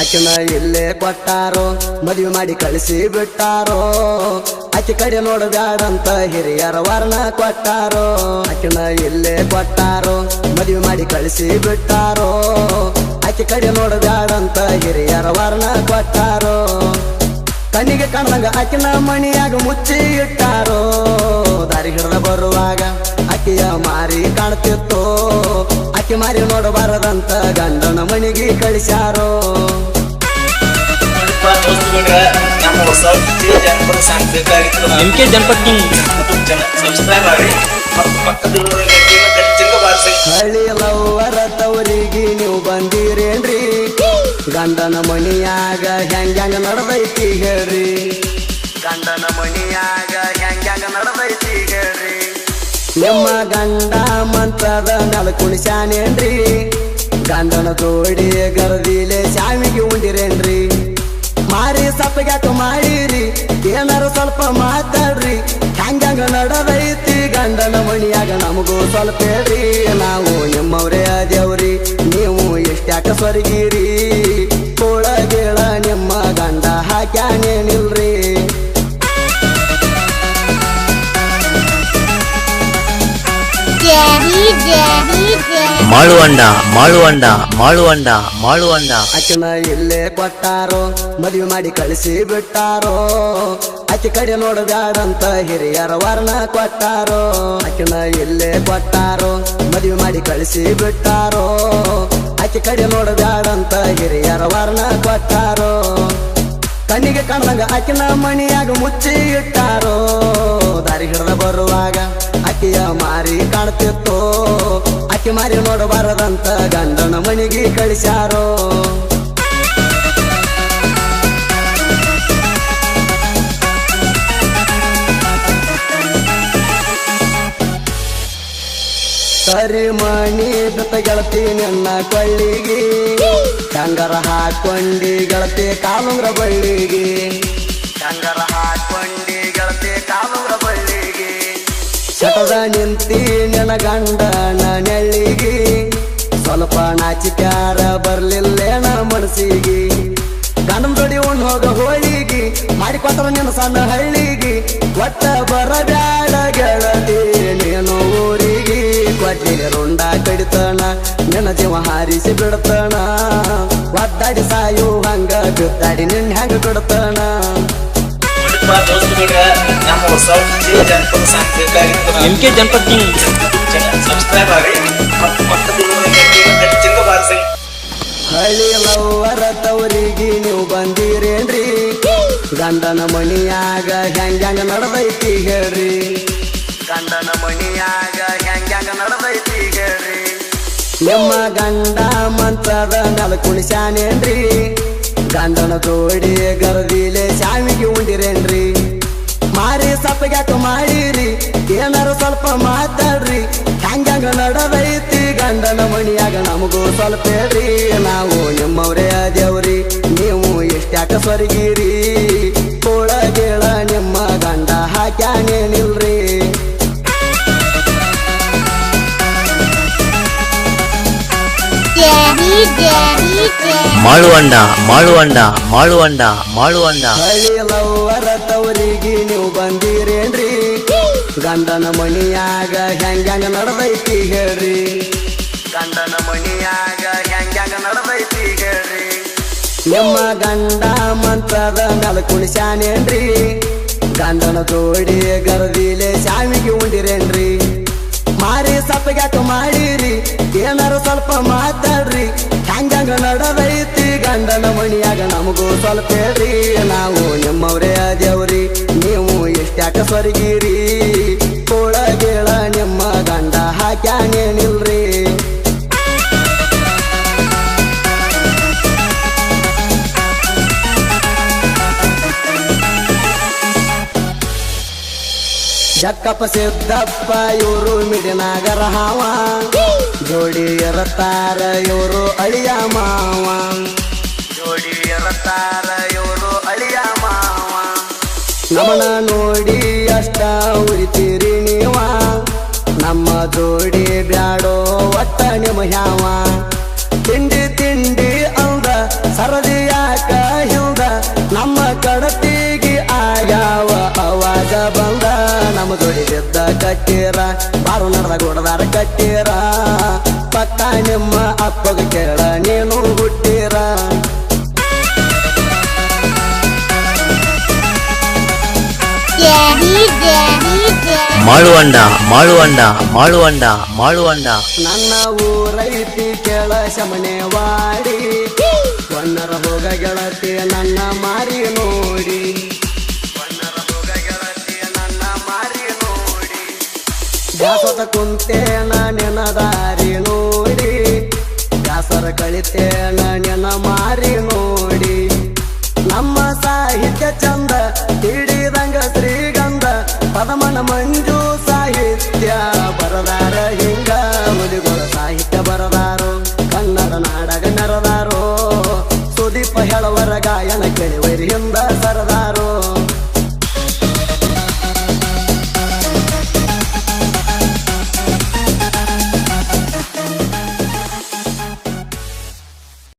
ಆಕಿನ ಇಲ್ಲೇ ಕೊಟ್ಟಾರೋ, ಮದುವೆ ಮಾಡಿ ಕಳಿಸಿ ಬಿಟ್ಟಾರೋ. ಆಕೆ ಕಡೆ ನೋಡಬ್ಯಾಡಂತ ಹಿರಿಯರ ವರ್ಣ ಕೊಟ್ಟಾರೋ. ಆಕಿನ ಇಲ್ಲೇ ಕೊಟ್ಟಾರೋ, ಮದುವೆ ಮಾಡಿ ಕಳಿಸಿ ಬಿಟ್ಟಾರೋ. ಆಕೆ ಕಡೆ ನೋಡಬ್ಯಾಡಂತ ಹಿರಿಯರ ವರ್ಣ ಕೊಟ್ಟಾರೋ. ಕಣ್ಣಿಗೆ ಕಾಣದಂಗ ಆಕಿನ ಮಣಿಯಾಗ ಮುಚ್ಚಿ ಇಟ್ಟಾರೋ. ದಾರಿ ಹಿಡಿದ ಬರುವಾಗ ಆಕೆಯ ಮಾರಿ ಕಾಣ್ತಿತ್ತು. ಆಕೆ ಮಾರಿ ನೋಡಬಾರದಂತ ಗಂಡನ ಮಣಿಗೆ ಕಳಿಸ್ಯಾರೋ. ವಿಜಯ ಜನಪದ ಹಳ್ಳಿ ಲವ್ವರ ತವರಿಗೆ ನೀವು ಬಂದಿರೇನ್ರಿ? ಗಂಡನ ಮಣಿಯಾಗ ಹೆಂಗ್ಯಾಂಗ ನಡೆದೈತಿ ಹೇಳ್ರಿ? ಗಂಡನ ಮಣಿಯಾಗ ಹೆಂಗ್ಯಾಂಗ ನಡೆದೈತಿ? ನಿಮ್ಮ ಗಂಡ ಮಂತ್ರದ ಕುಣಿಸ್ಯಾನೇನ್ರಿ? ಗಂಡನ ತೋಡಿ ಗರದಿಲೆ ಶಾಮಿಗೆ ಉಂಡಿರೇನ್ರಿ? ಮಾರಿ ಸಪ್ಪಗ್ಯಾಕ ಮಾಡಿರಿ, ಏನಾರು ಸ್ವಲ್ಪ ಮಾತಾಡ್ರಿ. ಹಂಗಂಗ ನಡದೈತಿ ಗಂಡನ ಮಣಿಯಾಗ ನಮಗೂ ಸ್ವಲ್ಪ ಹೇಳ್ರಿ. ನಾವು ನಿಮ್ಮವ್ರೇ ಅದೇವ್ರಿ ನೀವು ಎಷ್ಟ್ಯಾಕ ಸ್ವರ್ಗಿರಿ? ಕೋಳಗೇಳ ನಿಮ್ಮ ಗಂಡ ಹಾಕ್ಯಾನೇನಿಲ್ರಿ ಮಾಳುವಂಡ ಮಾಳುವಂಡ ಮಾಳುವಂಡ ಮಾಳುವಂಡ ಅಚ್ಚನ ಇಲ್ಲೇ ಕೊಟ್ಟಾರೋ ಮದುವೆ ಮಾಡಿ ಕಳಿಸಿ ಬಿಟ್ಟಾರೋ. ಆಕೆ ಕಡೆ ನೋಡಬ್ಯಾಡಂತ ಹಿರಿಯರ ವರ್ಣ ಕೊಟ್ಟಾರೋ. ಅಚ್ಚನ ಇಲ್ಲೇ ಕೊಟ್ಟಾರೋ ಮದುವೆ ಮಾಡಿ ಕಳಿಸಿ ಬಿಟ್ಟಾರೋ. ಆಕೆ ಕಡೆ ನೋಡಬ್ಯಾಡಂತ ಹಿರಿಯರ ವರ್ಣ ಕೊಟ್ಟಾರೋ. ಕಣ್ಣಿಗೆ ಕಾಣದಂಗ ಆಕಿನ ಮಣಿಯಾಗ ಮುಚ್ಚಿ ಇಟ್ಟಾರೋ. ದಾರಿ ಹಿಡಿದ ಬರುವಾಗ ಮಾರಿ ಕಾಣ್ತಿತ್ತು? ಆಕೆ ಮಾರಿ ನೋಡಬಾರದಂತ ಗಂಡನ ಮಣಿಗೆ ಕಳಿಸ್ಯಾರೋ? ಸರಿ ಮಣಿ ಬಿತ್ತ ಗೆಳತಿ ನಿನ್ನ ಕೊಳ್ಳಿಗೆ. ಕಂಗರ ಹಾಕೊಂಡಿ ಗೆಳತಿ ಕಾಲುಂಗ್ರ ಬಳ್ಳಿಗೆ. ಕಂಗರ ಹಾಕೊಂಡಿ ನಿಂತಿ ನೆನಗಂಡ ನೆಳ್ಳಿಗೆ ಸ್ವಲ್ಪ ನಾಚಿಕ್ಯಾರ ಬರ್ಲಿಲ್ಲೇನ ಮನಸ್ಸಿಗೆ. ಗಂಡನ ದೊಡಿ ಉಣ್ ಹೋಗ ಹೋಳಿಗೆ ಮಾಡಿಕೊಟ್ರ ನಿನ್ನ ಸಣ್ಣ ಹಳ್ಳಿಗೆ. ಒಟ್ಟ ಬರಬ್ಯಾಡ ಗೆಳತಿ ನೀನು ಊರಿಗೆ. ಕೊಟ್ಟಿಗೆ ರುಂಡ ಕಡಿತಣ ನಿನ್ನ ಜೀವ ಹಾರಿಸಿ ಬಿಡ್ತಣ ಒದ್ದಾಡಿ ಸಾಯು ಹಂಗ ಬಿದ್ದಾಡಿ ನಿನ್ನ ಹೆಂಗ ದೋಸ್ತುಗಳ್ರ, ನಮ್ಮ ಜನಪದ ಸಾಂಸ್ಕೃತಿಕ ಬೇಕಾಗಿತ್ತು M K Janapad king subscribe ಆಗಿ ಮತ್ತು ಬಾರಿಸಿ ಹಳ್ಳಿ ಲವ್ವರ ತವರಿಗೆ ನೀವು ಬಂದಿರೇನ್ರಿ? ಗಂಡನ ಮಣಿಯಾಗ ಹೆಂಗ್ಯಾಂಗ ನಡೆದೈತಿ ಹೇಳ್ರಿ? ಗಂಡನ ಮಣಿಯಾಗ ಹೆಂಗ್ಯಾಂಗ ನಡೆದೈತಿ ಹೇಳ್ರಿ? ನಿಮ್ಮ ಗಂಡ ಮಂತ್ರದ ನೆಲ ಕುಣಿಸ್ಯಾನೇನ್ರಿ? ಗಂಡನ ತೋಡಿ ಗರದಿಲೆ ಶಾಮಿಗೆ ನಮಗೂ ಸ್ವಲ್ಪ ಹೇಳ್ರಿ ನಾವು ನಿಮ್ಮವರೇ ಆದ್ಯವ್ರಿ. ನೀವು ಎಷ್ಟ್ಯಾಕ ಸ್ವರ್ಗಿರಿ? ಕೋಳಗೇಳ ನಿಮ್ಮ ಗಂಡ ಹಾಕ್ಯಾನೇನಿಲ್ರಿ. ಮಾಳುವಂಡ ಮಾಳುವಂಡ ಮಾಳುವಂಡ ಮಾಳುವಂಡ ಹಳ್ಳಿ ಲವ್ವರ ತವರಿಗೆ ನೀವು ಬಂದಿರೇನ್ರಿ? ಗಂಡನ ಮಣಿಯಾಗ ಹೆಂಗ್ಯಾಂಗ ನಡೆದೈತಿ ಹೇಳ್ರಿ. ಗಂಡನ ಮಣಿಯಾಗ ನಿಮ್ಮ ಗಂಡ ಮಂತ್ರದ ನೆಲ ಶಾನೇನ್ರಿ ಗಂಡನ ತೋಡಿ ಗರದಿಲೆ ಶಾಮಿಗೆ ಉಂಡಿರೇನ್ರಿ? ಮಾರಿ ಸಪ್ಪಗ್ಯಾಕ ಮಾಡಿರಿ, ಏನಾರು ಸ್ವಲ್ಪ ಮಾತಾಡ್ರಿ. ಹಂಗಂಗ ನಡದೈತಿ ಗಂಡನ ಮಣಿಯಾಗ ನಮಗೂ ಸ್ವಲ್ಪ ಹೇಳ್ರಿ. ನಾವು ನಿಮ್ಮವ್ರೇ ಅದೇವ್ರಿ ನೀವು ಎಷ್ಟ್ಯಾಕ ಸ್ವರ್ಗಿರಿ? ಕೋಳಗೇಳ ನಿಮ್ಮ ಗಂಡ ಹಾಕ್ಯಾನೇನಿಲ್ರಿ ಜಕ್ಕಪ್ಪ ಸಿದ್ದಪ್ಪ ಇವರು ಮಿಡಿನಾಗರ ಹಾವ. ಜೋಡಿ ಇರತಾರ ಇವರು ಅಳಿಯ ಮಾವ. ಜೋಡಿ ಇರತಾರ ಇವರು ಅಳಿಯ ಮಾವ. ನಮನ ನೋಡಿ ಅಷ್ಟ ಕಟ್ಟಿರ. ಪಕ್ಕ ನಿಮ್ಮ ಅಪ್ಪಗ ಕೇಳ ನೀನು ಹುಟ್ಟಿರ. ಮಾಡುವಂಡ ಮಾಡುವಂಡ ಮಾಳುವಂಡ ಮಾಳುವಂಡ ಮಾಳುವಂಡ ಮಾಳುವಂಡ. ನನ್ನ ಊರೈತಿ ಕೇಳ ಶಮನೆ ವಾಡಿ. ಕೊನ್ನರ ಹೋಗ ಗೆಳತಿ ನನ್ನ ಮಾರಿ ನೋಡಿ. ದಾಸದ ಕುಂತೆ ನೆನ ದಾರಿ ನೋಡಿ. ದಾಸರ ಕಳಿತೆ ನೆನ ಮಾರಿ ನೋಡಿ. ನಮ್ಮ ಸಾಹಿತ್ಯ ಚಂದ ಹಿಡಿದಂಗ ಶ್ರೀಗಂಧ. ಪದಮನ ಮಂಜು ಸಾಹಿತ್ಯ ಬರದಾರ ಹಿಂಗ. ಮುದಿಗೋಳ ಸಾಹಿತ್ಯ ಬರದಾರೋ, ಕನ್ನಡ ನಾಡಗ ನರದಾರೋ. ಸುದೀಪ ಹೇಳವರ ಗಾಯನ ಕೆಳವರಿಯಿಂದ ಸರದಾರೋ.